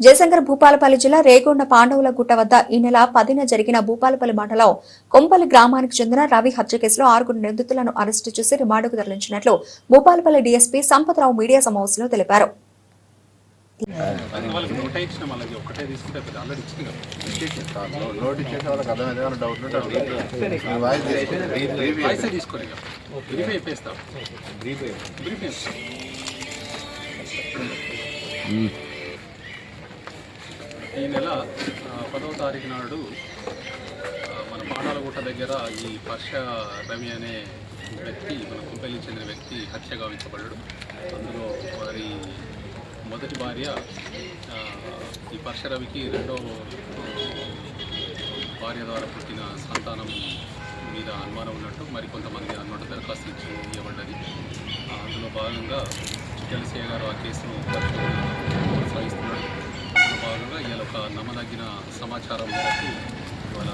జయశంకర్ భూపాలపల్లి జిల్లా రేగొండ పాండవుల గుట్ట వద్ద ఈ నెల పదిన జరిగిన భూపాలపల్లి మండలం కొంపల్లి గ్రామానికి చెందిన రవి హత్య కేసులో ఆరుగురు నిందితులను అరెస్టు చేసి రిమాండ్కు తరలించినట్లు భూపాలపల్లి డీఎస్పీ సంపత్రావు మీడియా సమావేశంలో తెలిపారు. బ్రీఫ్ బ్రీఫ్ వాయిసే తీసుకోరు ఇక బ్రీఫ్ అయిపోయిస్తాం బ్రీఫ్ బ్రీఫ్ అయిపోతాం ఈ నెల పదవ తారీఖు నాడు మన పాడాలగుట్ట దగ్గర ఈ పర్ష రవి అనే వ్యక్తి మన కుంపెల్లి చెందిన వ్యక్తి హత్య గావించబడ్డాడు. అందులో వారి మొదటి భార్య ఈ పర్ష రవికి రెండో భార్య ద్వారా పుట్టిన సంతానం మీద అనుమానం ఉన్నట్టు మరి కొంతమంది అన్నట్టు దరఖాస్తు ఇచ్చి ఇవ్వబడ్డది. అందులో భాగంగా చిట్టెలసయ్య గారు ఆ కేసును పరిశోధన భాగంగా ఇవాళ ఒక నమ్మదగిన సమాచారం మేరకు ఇవాళ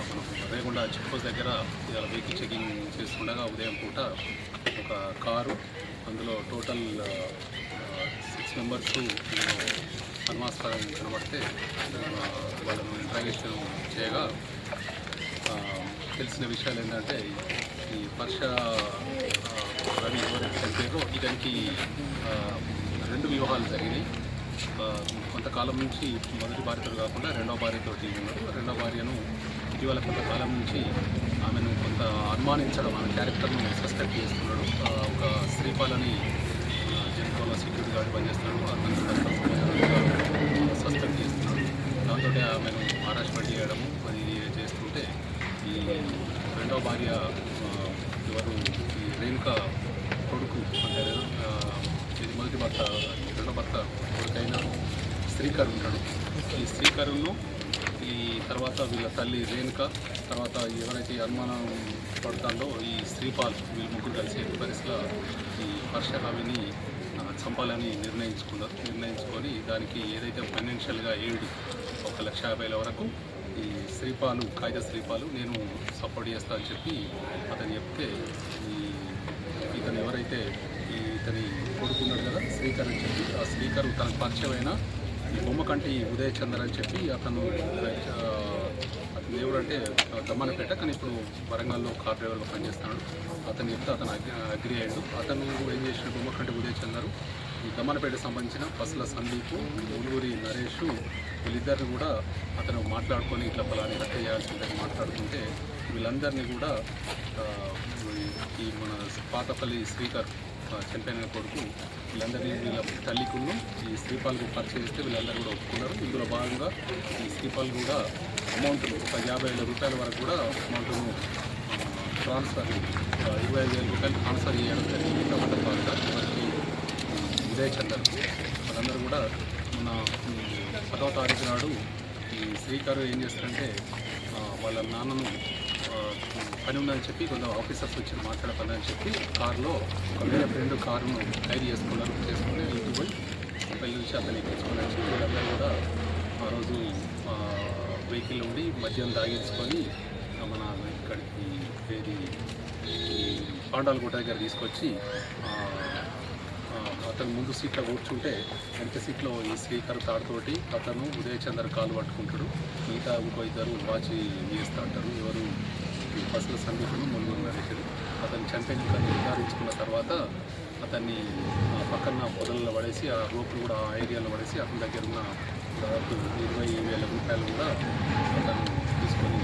మనం రేగుండ చెక్పోస్ట్ దగ్గర ఇవాళ వెహికల్ చెకింగ్ చేస్తుండగా ఉదయం పూట ఒక కారు అందులో టోటల్ సిక్స్ మెంబర్స్ అనుమాస్పదం కనబడితే వాళ్ళను ఇంట్రాగేషన్ చేయగా తెలిసిన విషయాలు ఏంటంటే ఈ వర్ష రవి ఎవరైతే చనిపోయారో ఇతనికి రెండు వివాహాలు జరిగినాయి. కొంతకాలం నుంచి మొదటి భార్యతో కాకుండా రెండో భార్యతో ఉన్నాడు రెండో భార్యను ఇటీవల కొంతకాలం నుంచి ఆమెను కొంత అనుమానించడం ఆమె క్యారెక్టర్ను సస్పెక్ట్ చేస్తున్నాడు. ఒక శ్రీపాలని జనరల్ సెక్యూరిటీ గార్డ్ పనిచేస్తున్నాడు. అతను సస్పెక్ట్ చేస్తున్నాడు. దాంతో ఆమెను హరాస్మెంట్ చేయడము అది చేస్తుంటే ఈ రెండో భార్య ఎవరు? ఈ రేణుక కొడుకు అంటే ఇది మొదటి భర్త రెండో భర్త ఎవరికైనా శ్రీకర్ ఉంటాడు. ఈ శ్రీకరును ఈ తర్వాత వీళ్ళ తల్లి రేణుక తర్వాత ఎవరైతే అనుమానం పడతారో ఈ శ్రీపాల్ వీళ్ళు ముగ్గురు కలిసి పరిస్థితుల పరిస్థితిలో ఈ హర్షరావిని చంపాలని నిర్ణయించుకున్నారు. నిర్ణయించుకొని దానికి ఏదైతే ఫైనాన్షియల్గా ఏడు ఒక లక్ష యాభైల వరకు ఈ శ్రీపాలు కాగిత శ్రీపాలు నేను సపోర్ట్ చేస్తా అని చెప్పి అతను చెప్తే ఈ ఇతను ఎవరైతే ఈ ఇతని ఉన్నాడు కదా శ్రీకర్ అని చెప్పి ఆ శ్రీకర్ తనకు పరిచయమైన ఈ బొమ్మ కంటి ఉదయ్ చందర్ అని చెప్పి అతను దేవుడు అంటే ఎవరంటే దమ్మనపేట కానీ ఇప్పుడు వరంగల్లో కార్ డ్రైవర్గా పనిచేస్తున్నాడు. అతను చెప్తే అతను అగ్రి- అగ్రి అయ్యాడు. అతను ఏం చేసిన బొమ్మ కంటే ఉదయ్ ఈ దమ్మనపేట సంబంధించిన పసుల సందీప్ ఉలూరి నరేష్ వీళ్ళిద్దరిని కూడా అతను మాట్లాడుకొని ఇట్లా బలాన్ని హత్య చేయాల్సిందని మాట్లాడుతుంటే వీళ్ళందరినీ కూడా ఈ- మన పాతపల్లి శ్రీకర్ చనిపోయిన కొడుకు వీళ్ళందరినీ వీళ్ళ తల్లికును ఈ శ్రీపాల్కు పరిచయం చేస్తే వీళ్ళందరూ కూడా ఒప్పుకున్నారు. ఇందులో భాగంగా ఈ శ్రీపాల్ కూడా అమౌంట్ ఒక యాభై వేల రూపాయల వరకు కూడా అమౌంట్ను ట్రాన్స్ఫర్ ఇరవై ఐదు వేల రూపాయలు ట్రాన్స్ఫర్ చేయడం జరిగింది. ప్రభుత్వ పరంగా వారికి విజయ్ చందర్ వాళ్ళందరూ కూడా మన పదో తారీఖు నాడు ఈ శ్రీకారు ఏం చేస్తారంటే వాళ్ళ నాన్నను పని ఉందని చెప్పి కొంత ఆఫీసర్స్ వచ్చి మాట్లాడతానని చెప్పి కారులో ఒక వేరే ఫ్రెండ్ కారును ఖైదు చేసుకున్నారు చేసుకుని ఇంటికి పోయి పెళ్ళి నుంచి అతన్ని తెచ్చుకొని వచ్చి వీళ్ళందరూ కూడా ఆ రోజు వెహికల్ ఉండి మద్యం తాగించుకొని మన ఇక్కడికి వేరే పాండాలకోట దగ్గర తీసుకొచ్చి ఆ, అతను ముందు సీట్లో కూర్చుంటే వెనక సీట్లో ఈ శ్రీకర్ తాడుతోటి అతను ఉదయ్ కాలు పట్టుకుంటాడు. మిగతా ఇంకో ఇద్దరు వాచి వేస్తూ అంటారు ఎవరు ఈ బస్సుల సందీపును మునుగు నరేషుడు. అతను చనిపోయిన నిర్ధారించుకున్న తర్వాత అతన్ని ఆ, పక్కన పొదలలో పడేసి ఆ రోడ్లు కూడా ఆ ఏరియాలో పడేసి అతని దగ్గర ఉన్న దాదాపు ఇరవై వేల రూపాయలు కూడా అతను తీసుకొని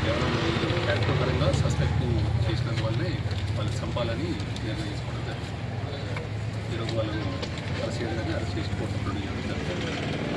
కేవలం ఈ క్యారెక్టర్ పరంగా సస్పెక్ట్ చేసినందువల్లనే వాళ్ళు చంపాలని నిర్ణయించుకున్నారు. ఈరోజు వాళ్ళను అరెస్ట్ చేయడం అరెస్ట్ చేసి కోర్టు ప్రొడ్యూస్ చేయడం జరిగింది